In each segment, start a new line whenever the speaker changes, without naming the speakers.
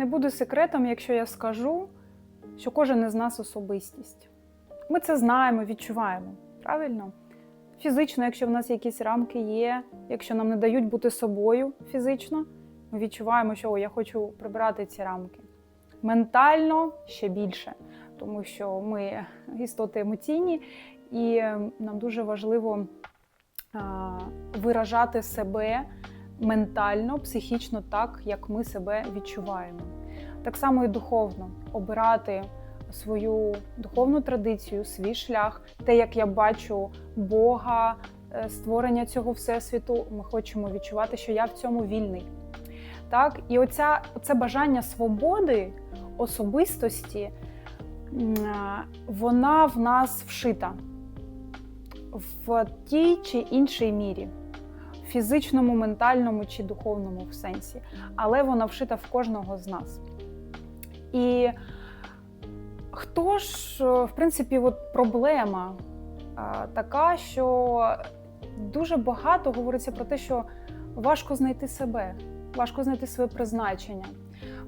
Не буде секретом, якщо я скажу, що кожен із нас особистість. Ми це знаємо, відчуваємо. Правильно? Фізично, якщо в нас якісь рамки є, якщо нам не дають бути собою фізично, ми відчуваємо, що «О, я хочу прибрати ці рамки. Ментально ще більше, тому що ми істоти емоційні, і е, нам дуже важливо виражати себе ментально, психічно так, як ми себе відчуваємо. Так само і духовно обирати свою духовну традицію, свій шлях, те, як я бачу Бога, е, створення цього всесвіту. Ми хочемо відчувати, що я в цьому вільний. Так, і оця це бажання свободи, особистості, вона в нас вшита в тій чи іншій мірі, фізичному, ментальному чи духовному в сенсі, але вона вшита в кожного з нас. І хто ж, е, в принципі, от проблема а, така, що дуже багато говориться про те, що важко знайти себе, важко знайти своє призначення.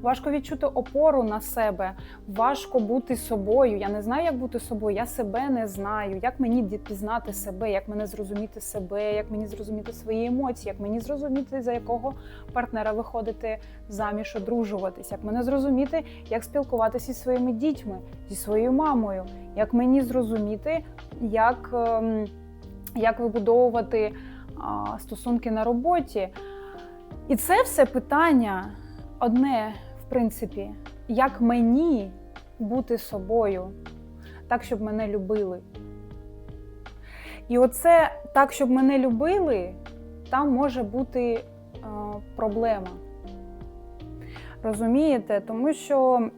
Важко відчути опору на себе, важко бути собою. Я не знаю, як бути собою. Я себе не знаю. Як мені пізнати себе, як мене зрозуміти себе, як мені зрозуміти свої емоції, як мені зрозуміти, за якого партнера виходити заміж, одружуватись, як мене зрозуміти, як спілкуватися зі своїми дітьми, зі своєю мамою, як мені зрозуміти, як, ем, як вибудовувати стосунки на роботі. І це все питання одне, принципі, як мені бути собою, так, щоб мене любили. І оце так, щоб мене любили, там може бути е, проблема. Розумієте? Тому що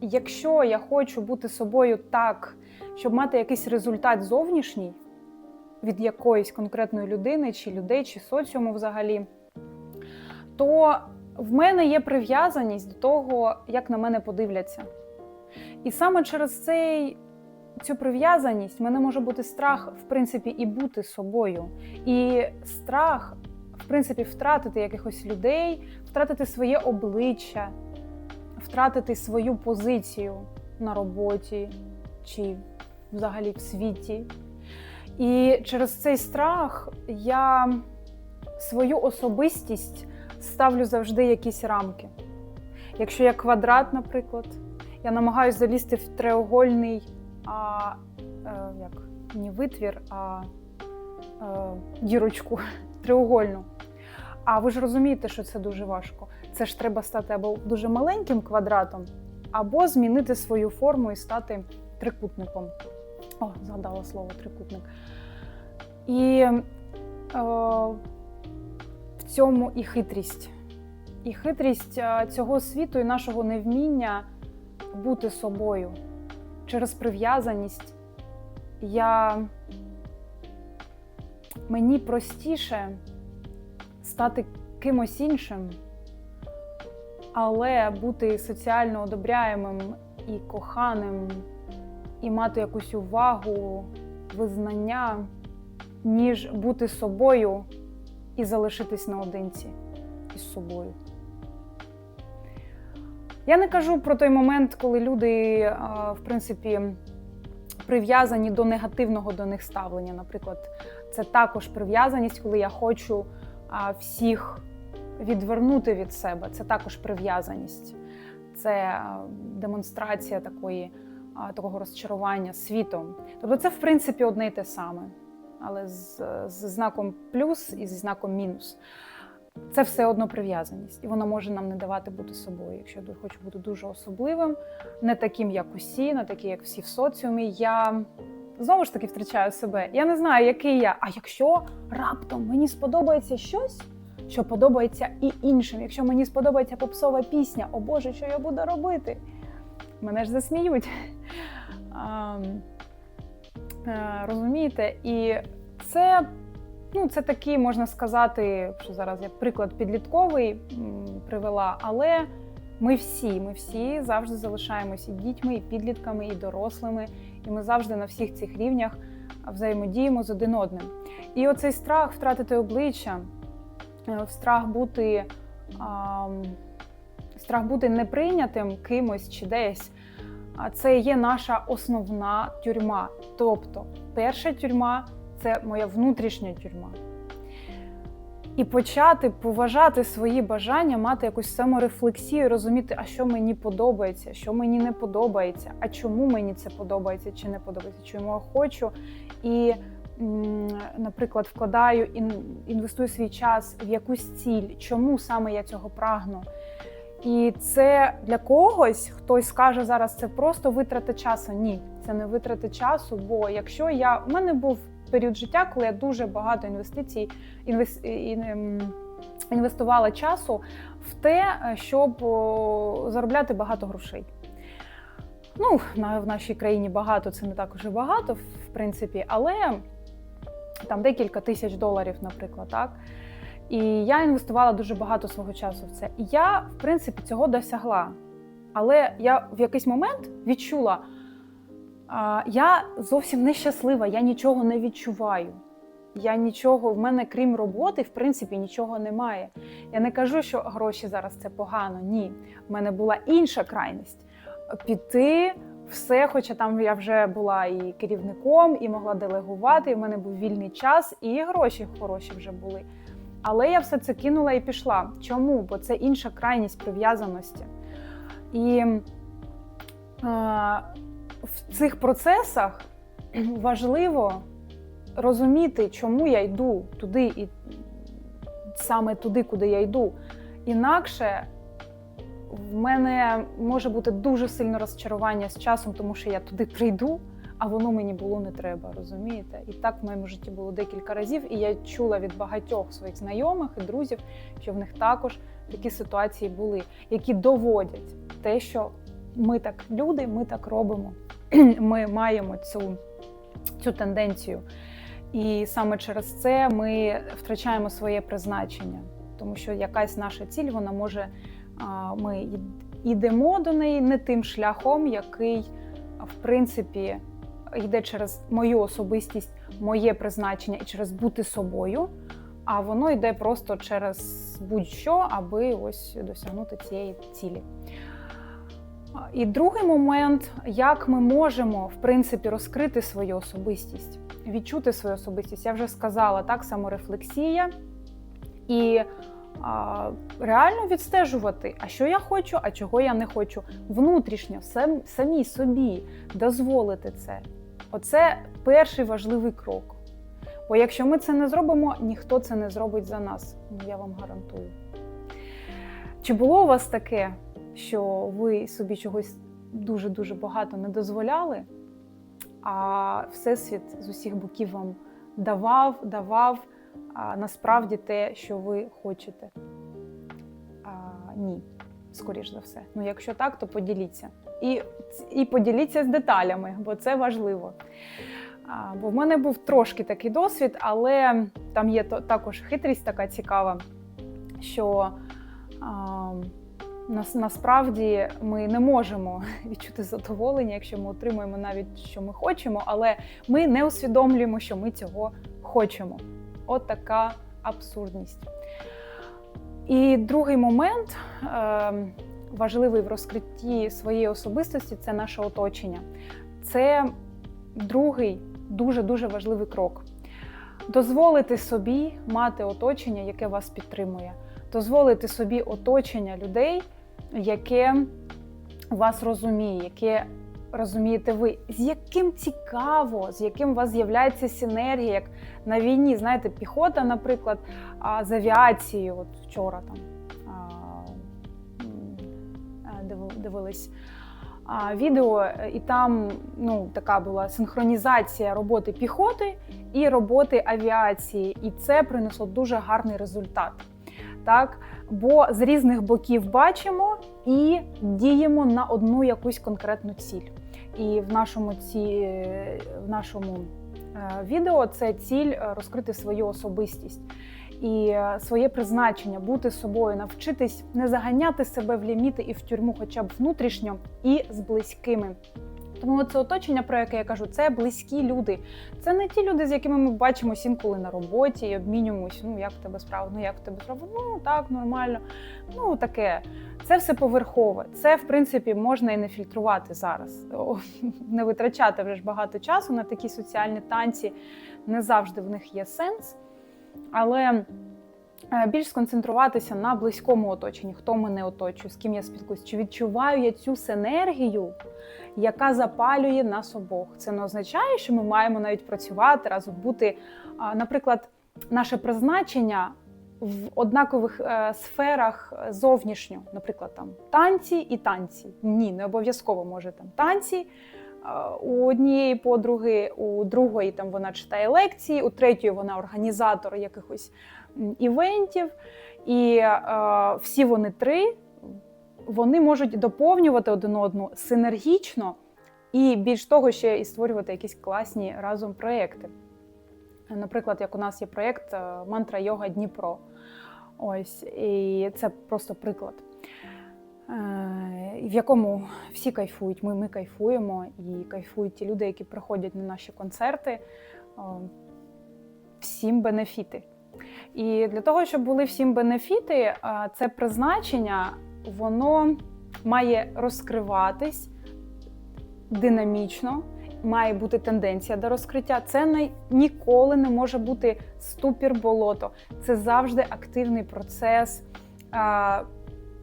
якщо я хочу бути собою так, щоб мати якийсь результат зовнішній від якоїсь конкретної людини, чи людей, чи соціуму взагалі, то в мене є прив'язаність до того, як на мене подивляться. І саме через цей, цю прив'язаність в мене може бути страх, в принципі, і бути собою. І страх, в принципі, втратити якихось людей, втратити своє обличчя, втратити свою позицію на роботі чи взагалі в світі. І через цей страх я свою особистість ставлю завжди якісь рамки. Якщо я квадрат, наприклад, я намагаюся залізти в треугольний а, е, як, не витвір, а е, дірочку треугольну. А ви ж розумієте, що це дуже важко. Це ж треба стати або дуже маленьким квадратом, або змінити свою форму і стати трикутником. О, згадала слово трикутник. І е, цьому і хитрість. І хитрість е, цього світу і нашого невміння бути собою. Через прив'язаність я мені простіше стати кимось іншим, але бути соціально одобряємим і коханим, і мати якусь увагу, визнання, ніж бути собою і залишитись наодинці із собою. Я не кажу про той момент, коли люди, в принципі, прив'язані до негативного до них ставлення. Наприклад, це також прив'язаність, коли я хочу всіх відвернути від себе. Це також прив'язаність, це демонстрація такої, такого розчарування світом. Тобто, це в принципі одне й те саме, але з, з знаком плюс і зі знаком мінус. Це все одно прив'язаність, і вона може нам не давати бути собою. Якщо я хочу бути дуже особливим, не таким, як усі, не таким, як всі в соціумі. Я знову ж таки втрачаю себе. Я не знаю, який я. А якщо раптом мені сподобається щось, що подобається і іншим. Якщо мені сподобається попсова пісня, о Боже, що я буду робити? Мене ж засміють. Е, Розумієте? І це Ну, це такий, можна сказати, що зараз я приклад підлітковий привела, але ми всі, ми всі завжди залишаємося і дітьми, і підлітками, і дорослими, і ми завжди на всіх цих рівнях взаємодіємо з один одним. І оцей страх втратити обличчя, е, страх бути, а, страх бути неприйнятим кимось чи десь. Це є наша основна тюрма. Тобто, перша тюрма це моя внутрішня тюрма. І почати поважати свої бажання, мати якусь саморефлексію, розуміти, а що мені подобається, що мені не подобається, а чому мені це подобається чи не подобається, чому я хочу. І, наприклад, вкладаю ін- інвестую свій час в якусь ціль, чому саме я цього прагну. І це для когось хтось скаже зараз, це просто витрата часу. Ні, це не витрата часу. Бо якщо я у мене був період життя, коли я дуже багато інвестицій інвес, ем, інвестувала часу в те, щоб заробляти багато грошей. Ну, в нашій країні багато це не так уже багато, в принципі, але там декілька тисяч доларів, наприклад, так. І я інвестувала дуже багато свого часу в це. І я, в принципі, цього досягла. Але я в якийсь момент відчула, а, я зовсім нещаслива, я нічого не відчуваю. Я нічого, в мене крім роботи, в принципі, нічого немає. Я не кажу, що гроші зараз це погано. Ні. В мене була інша крайність піти все, хоча там я вже була і керівником, і могла делегувати, і в мене був вільний час, і гроші хороші вже були. Але я все це кинула і пішла. Чому? Бо це інша крайність прив'язаності. І е, в цих процесах важливо розуміти, чому я йду туди і саме туди, куди я йду. Інакше в мене може бути дуже сильне розчарування з часом, тому що я туди прийду, а воно мені було не треба, розумієте? І так в моєму житті було декілька разів, і я чула від багатьох своїх знайомих і друзів, що в них також такі ситуації були, які доводять те, що ми так люди, ми так робимо. Ми маємо цю, цю тенденцію. І саме через це ми втрачаємо своє призначення, тому що якась наша ціль вона може ми йдемо до неї не тим шляхом, який в принципі йде через мою особистість, моє призначення і через бути собою. А воно йде просто через будь-що, аби ось досягнути цієї цілі. І другий момент, як ми можемо в принципі розкрити свою особистість, відчути свою особистість. Я вже сказала так, саморефлексія і а, реально відстежувати, а що я хочу, а чого я не хочу. Внутрішньо, сам, самій собі дозволити це. Оце перший важливий крок. Бо якщо ми це не зробимо, ніхто це не зробить за нас. Я вам гарантую. Чи було у вас таке, що ви собі чогось дуже-дуже багато не дозволяли, а Всесвіт з усіх боків вам давав, давав а насправді те, що ви хочете? А, Ні, скоріш за все. Ну, якщо так, то поділіться. І, І поділіться з деталями, бо це важливо. А, Бо в мене був трошки такий досвід, але там є то, також хитрість така цікава, що а, нас, насправді ми не можемо відчути задоволення, якщо ми отримуємо навіть що ми хочемо, але ми не усвідомлюємо, що ми цього хочемо. От така абсурдність. І другий момент е, важливий в розкритті своєї особистості це наше оточення. Це другий дуже-дуже важливий крок. Дозволити собі мати оточення, яке вас підтримує, дозволити собі оточення людей, яке вас розуміє, яке розумієте ви, з яким цікаво, з яким у вас з'являється синергія, як на війні, знаєте, піхота, наприклад, з авіацією. От вчора там дивились відео, і там ну, така була синхронізація роботи піхоти і роботи авіації, і це принесло дуже гарний результат. Так, бо з різних боків бачимо і діємо на одну якусь конкретну ціль. І в нашому ці в нашому відео це ціль розкрити свою особистість і своє призначення, бути собою, навчитись не заганяти себе в ліміти і в тюрму, хоча б внутрішньо і з близькими. Тому це оточення, про яке я кажу, це близькі люди. Це не ті люди, з якими ми бачимося інколи на роботі і обмінюємося. Ну як в тебе справа? Ну як в тебе справа? Ну так, нормально. Ну таке. Це все поверхове. Це, в принципі, можна і не фільтрувати зараз. О, Не витрачати вже ж багато часу на такі соціальні танці. Не завжди в них є сенс. Але більш сконцентруватися на близькому оточенні, хто мене оточує, з ким я спілкуюсь, чи відчуваю я цю синергію, яка запалює нас обох. Це не означає, що ми маємо навіть працювати разом, бути, наприклад, наше призначення в однакових е, сферах зовнішньо, наприклад, там танці і танці. Ні, не обов'язково може там танці. Е, У однієї подруги, у другої там вона читає лекції, у третьої вона організатор якихось івентів. І е, всі вони три вони можуть доповнювати один одну синергічно і більш того, ще і створювати якісь класні разом проекти. Наприклад, як у нас є проєкт е, Мантра Йога Дніпро. Ось, і це просто приклад, в якому всі кайфують. Ми, ми кайфуємо і кайфують ті люди, які приходять на наші концерти. Е, Всім бенефіти. І для того, щоб були всім бенефіти, е, це призначення воно має розкриватись динамічно, має бути тенденція до розкриття. Це не, ніколи не може бути ступір болото. Це завжди активний процес.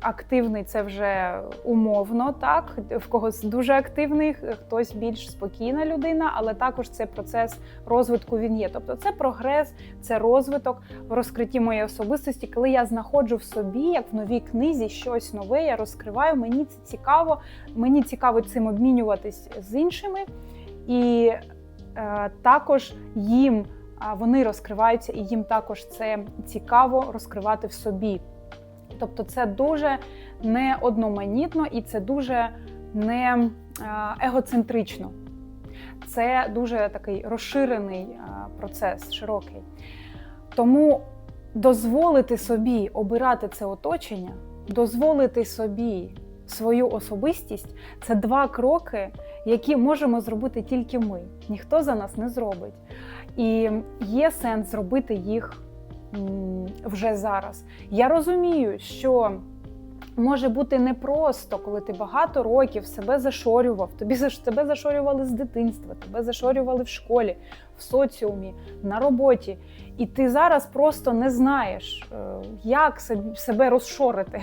Активний це вже умовно, так в когось дуже активний, хтось більш спокійна людина, але також це процес розвитку він є. Тобто це прогрес, це розвиток в розкритті моєї особистості. Коли я знаходжу в собі, як в новій книзі, щось нове, я розкриваю. Мені це цікаво, мені цікаво цим обмінюватись з іншими, і е, також їм вони розкриваються, і їм також це цікаво розкривати в собі. Тобто це дуже не одноманітно і це дуже не е, егоцентрично. Це дуже такий розширений е, процес, широкий. Тому дозволити собі обирати це оточення, дозволити собі свою особистість це два кроки, які можемо зробити тільки ми. Ніхто за нас не зробить. І є сенс зробити їх вже зараз. Я розумію, що може бути непросто, коли ти багато років себе зашорював, тобі тебе зашорювали з дитинства, тебе зашорювали в школі, в соціумі, на роботі. І ти зараз просто не знаєш, е, як себе розшорити.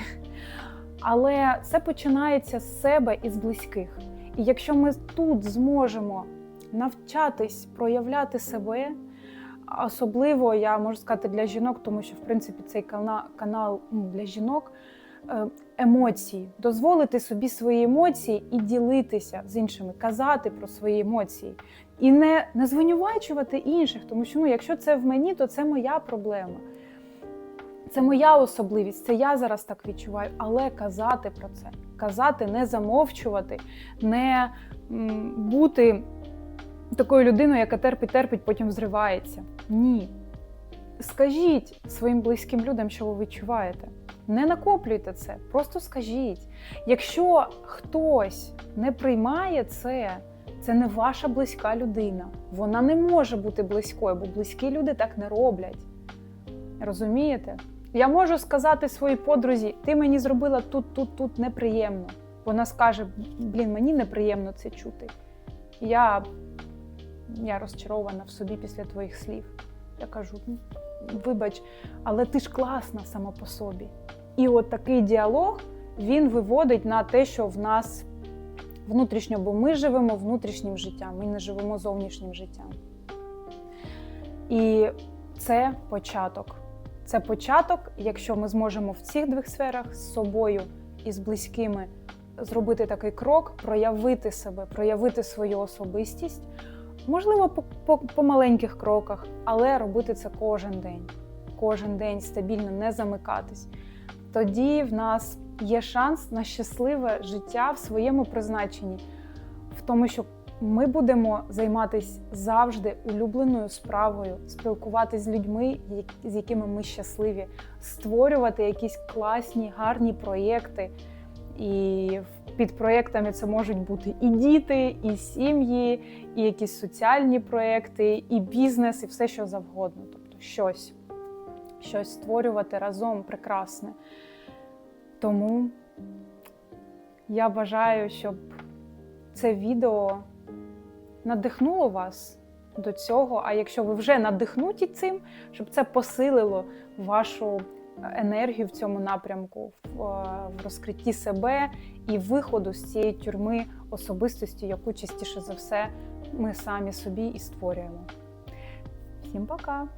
Але це починається з себе і з близьких. І якщо ми тут зможемо навчатись проявляти себе, особливо я можу сказати для жінок, тому що в принципі цей кана- канал ну, для жінок. е, Емоції, дозволити собі свої емоції і ділитися з іншими, казати про свої емоції, і не, не звинувачувати інших, тому що ну, якщо це в мені, то це моя проблема. Це моя особливість, це я зараз так відчуваю, але казати про це, казати, не замовчувати, не бути такою людиною, яка терпить, терпить, потім взривається. Ні. Скажіть своїм близьким людям, що ви відчуваєте. Не накоплюйте це, просто скажіть. Якщо хтось не приймає це, це не ваша близька людина. Вона не може бути близькою, бо близькі люди так не роблять. Розумієте? Я можу сказати своїй подрузі, ти мені зробила тут, тут, тут неприємно. Вона скаже: блін, мені неприємно це чути. Я, я розчарована в собі після твоїх слів. Я кажу: «Ну, вибач, але ти ж класна сама по собі. І от такий діалог він виводить на те, що в нас внутрішньо, бо ми живемо внутрішнім життям, ми не живемо зовнішнім життям. І це початок. Це початок, якщо ми зможемо в цих двох сферах з собою і з близькими зробити такий крок, проявити себе, проявити свою особистість. Можливо, по, по, по маленьких кроках, але робити це кожен день. Кожен день стабільно не замикатись. Тоді в нас є шанс на щасливе життя в своєму призначенні, в тому, що ми будемо займатися завжди улюбленою справою, спілкуватися з людьми, з якими ми щасливі, створювати якісь класні, гарні проєкти І під проєктами це можуть бути і діти, і сім'ї, і якісь соціальні проєкти, і бізнес, і все, що завгодно. Тобто щось, щось створювати разом прекрасне. Тому я бажаю, щоб це відео надихнуло вас до цього. А якщо ви вже надихнуті цим, щоб це посилило вашу енергію в цьому напрямку, в, е, в розкритті себе і виходу з цієї тюрми особистості, яку частіше за все ми самі собі і створюємо. Всім пока!